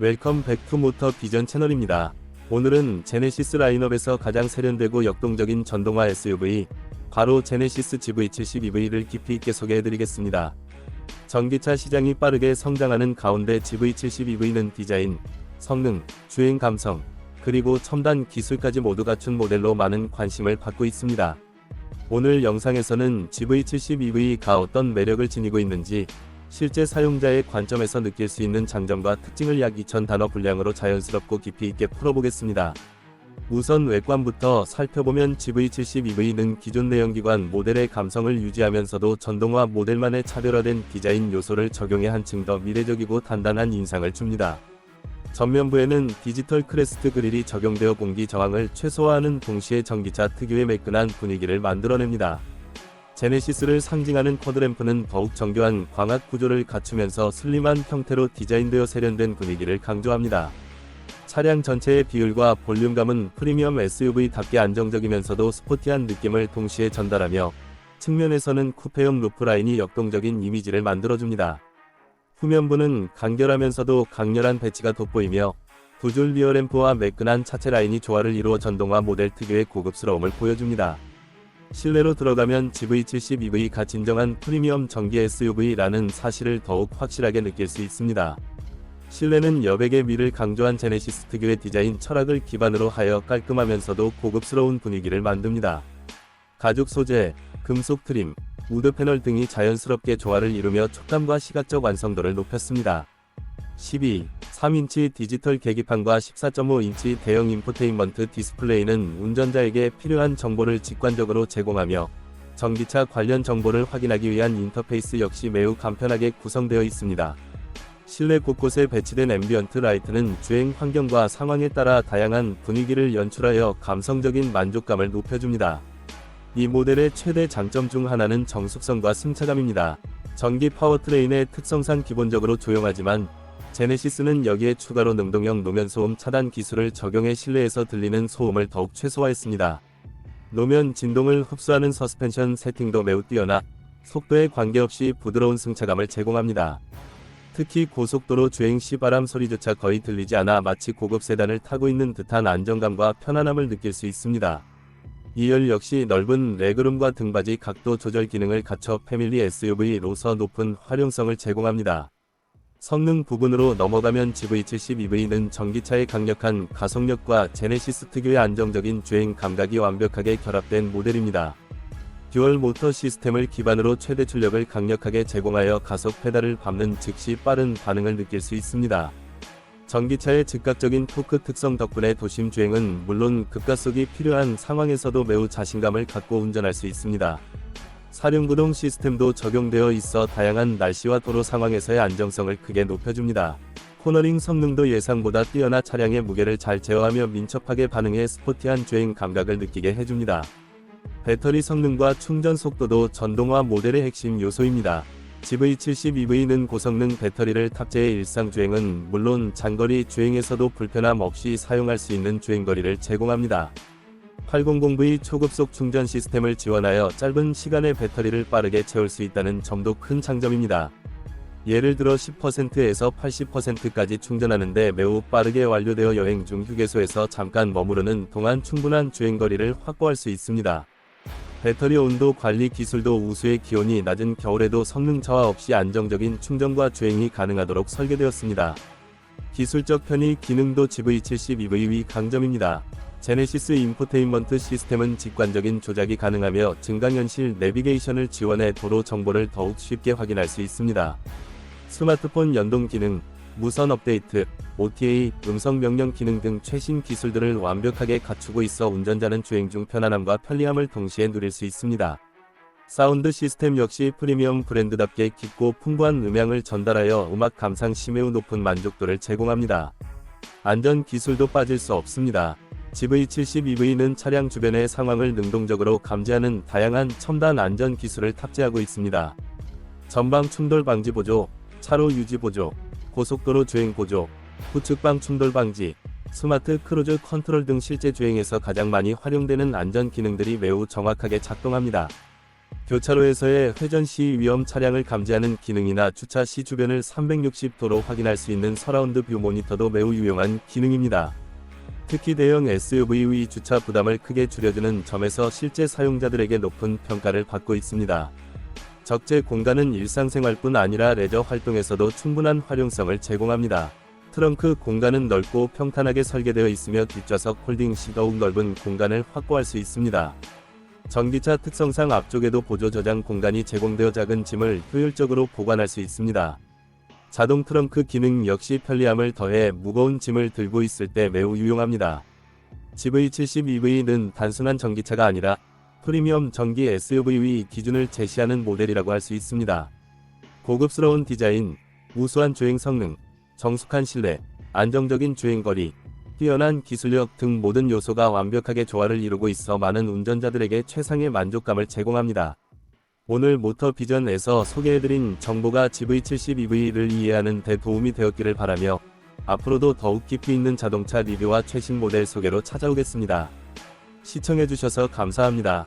웰컴 백투 모터 비전 채널입니다. 오늘은 제네시스 라인업에서 가장 세련되고 역동적인 전동화 SUV, 바로 제네시스 GV70EV를 깊이 있게 소개해드리겠습니다. 전기차 시장이 빠르게 성장하는 가운데 GV70EV는 디자인, 성능, 주행 감성, 그리고 첨단 기술까지 모두 갖춘 모델로 많은 관심을 받고 있습니다. 오늘 영상에서는 GV70EV가 어떤 매력을 지니고 있는지, 실제 사용자의 관점에서 느낄 수 있는 장점과 특징을 약2000 단어 분량으로 자연스럽고 깊이 있게 풀어보겠습니다. 우선 외관부터 살펴보면 GV70EV는 기존 내연기관 모델의 감성을 유지하면서도 전동화 모델만의 차별화된 디자인 요소를 적용해 한층 더 미래적이고 단단한 인상을 줍니다. 전면부에는 디지털 크레스트 그릴이 적용되어 공기 저항을 최소화하는 동시에 전기차 특유의 매끈한 분위기를 만들어냅니다. 제네시스를 상징하는 쿼드램프는 더욱 정교한 광학 구조를 갖추면서 슬림한 형태로 디자인되어 세련된 분위기를 강조합니다. 차량 전체의 비율과 볼륨감은 프리미엄 SUV답게 안정적이면서도 스포티한 느낌을 동시에 전달하며 측면에서는 쿠페형 루프라인이 역동적인 이미지를 만들어줍니다. 후면부는 간결하면서도 강렬한 배치가 돋보이며 두 줄 리어램프와 매끈한 차체 라인이 조화를 이루어 전동화 모델 특유의 고급스러움을 보여줍니다. 실내로 들어가면 GV70EV가 진정한 프리미엄 전기 SUV라는 사실을 더욱 확실하게 느낄 수 있습니다. 실내는 여백의 미를 강조한 제네시스 특유의 디자인 철학을 기반으로 하여 깔끔하면서도 고급스러운 분위기를 만듭니다. 가죽 소재, 금속 트림, 우드 패널 등이 자연스럽게 조화를 이루며 촉감과 시각적 완성도를 높였습니다. 12, 3인치 디지털 계기판과 14.5인치 대형 인포테인먼트 디스플레이는 운전자에게 필요한 정보를 직관적으로 제공하며 전기차 관련 정보를 확인하기 위한 인터페이스 역시 매우 간편하게 구성되어 있습니다. 실내 곳곳에 배치된 앰비언트 라이트는 주행 환경과 상황에 따라 다양한 분위기를 연출하여 감성적인 만족감을 높여줍니다. 이 모델의 최대 장점 중 하나는 정숙성과 승차감입니다. 전기 파워트레인의 특성상 기본적으로 조용하지만 제네시스는 여기에 추가로 능동형 노면 소음 차단 기술을 적용해 실내에서 들리는 소음을 더욱 최소화했습니다. 노면 진동을 흡수하는 서스펜션 세팅도 매우 뛰어나 속도에 관계없이 부드러운 승차감을 제공합니다. 특히 고속도로 주행 시 바람 소리조차 거의 들리지 않아 마치 고급 세단을 타고 있는 듯한 안정감과 편안함을 느낄 수 있습니다. 2열 역시 넓은 레그룸과 등받이 각도 조절 기능을 갖춰 패밀리 SUV로서 높은 활용성을 제공합니다. 성능 부분으로 넘어가면 GV70EV는 전기차의 강력한 가속력과 제네시스 특유의 안정적인 주행 감각이 완벽하게 결합된 모델입니다. 듀얼 모터 시스템을 기반으로 최대 출력을 강력하게 제공하여 가속 페달을 밟는 즉시 빠른 반응을 느낄 수 있습니다. 전기차의 즉각적인 토크 특성 덕분에 도심 주행은 물론 급가속이 필요한 상황에서도 매우 자신감을 갖고 운전할 수 있습니다. 사륜구동 시스템도 적용되어 있어 다양한 날씨와 도로 상황에서의 안정성을 크게 높여줍니다. 코너링 성능도 예상보다 뛰어나 차량의 무게를 잘 제어하며 민첩하게 반응해 스포티한 주행 감각을 느끼게 해줍니다. 배터리 성능과 충전 속도도 전동화 모델의 핵심 요소입니다. GV70EV는 고성능 배터리를 탑재해 일상 주행은 물론 장거리 주행에서도 불편함 없이 사용할 수 있는 주행거리를 제공합니다. 800V 초급속 충전 시스템을 지원하여 짧은 시간에 배터리를 빠르게 채울 수 있다는 점도 큰 장점입니다. 예를 들어 10%에서 80%까지 충전하는데 매우 빠르게 완료되어 여행 중 휴게소에서 잠깐 머무르는 동안 충분한 주행거리를 확보할 수 있습니다. 배터리 온도 관리 기술도 우수의 기온이 낮은 겨울에도 성능 저하 없이 안정적인 충전과 주행이 가능하도록 설계되었습니다. 기술적 편의 기능도 GV70EV의 강점입니다. 제네시스 인포테인먼트 시스템은 직관적인 조작이 가능하며 증강현실 내비게이션을 지원해 도로 정보를 더욱 쉽게 확인할 수 있습니다. 스마트폰 연동 기능, 무선 업데이트, OTA, 음성 명령 기능 등 최신 기술들을 완벽하게 갖추고 있어 운전자는 주행 중 편안함과 편리함을 동시에 누릴 수 있습니다. 사운드 시스템 역시 프리미엄 브랜드답게 깊고 풍부한 음향을 전달하여 음악 감상 시 매우 높은 만족도를 제공합니다. 안전 기술도 빠질 수 없습니다. GV70EV는 차량 주변의 상황을 능동적으로 감지하는 다양한 첨단 안전 기술을 탑재하고 있습니다. 전방 충돌 방지 보조, 차로 유지 보조, 고속도로 주행 보조, 후측방 충돌 방지, 스마트 크루즈 컨트롤 등 실제 주행에서 가장 많이 활용되는 안전 기능들이 매우 정확하게 작동합니다. 교차로에서의 회전 시 위험 차량을 감지하는 기능이나 주차 시 주변을 360도로 확인할 수 있는 서라운드 뷰 모니터도 매우 유용한 기능입니다. 특히 대형 SUV의 주차 부담을 크게 줄여주는 점에서 실제 사용자들에게 높은 평가를 받고 있습니다. 적재 공간은 일상생활뿐 아니라 레저 활동에서도 충분한 활용성을 제공합니다. 트렁크 공간은 넓고 평탄하게 설계되어 있으며 뒷좌석 홀딩 시 더욱 넓은 공간을 확보할 수 있습니다. 전기차 특성상 앞쪽에도 보조 저장 공간이 제공되어 작은 짐을 효율적으로 보관할 수 있습니다. 자동 트렁크 기능 역시 편리함을 더해 무거운 짐을 들고 있을 때 매우 유용합니다. GV70EV는 단순한 전기차가 아니라 프리미엄 전기 SUV의 기준을 제시하는 모델이라고 할 수 있습니다. 고급스러운 디자인, 우수한 주행 성능, 정숙한 실내, 안정적인 주행거리, 뛰어난 기술력 등 모든 요소가 완벽하게 조화를 이루고 있어 많은 운전자들에게 최상의 만족감을 제공합니다. 오늘 모터 비전에서 소개해드린 정보가 GV70EV를 이해하는 데 도움이 되었기를 바라며 앞으로도 더욱 깊이 있는 자동차 리뷰와 최신 모델 소개로 찾아오겠습니다. 시청해주셔서 감사합니다.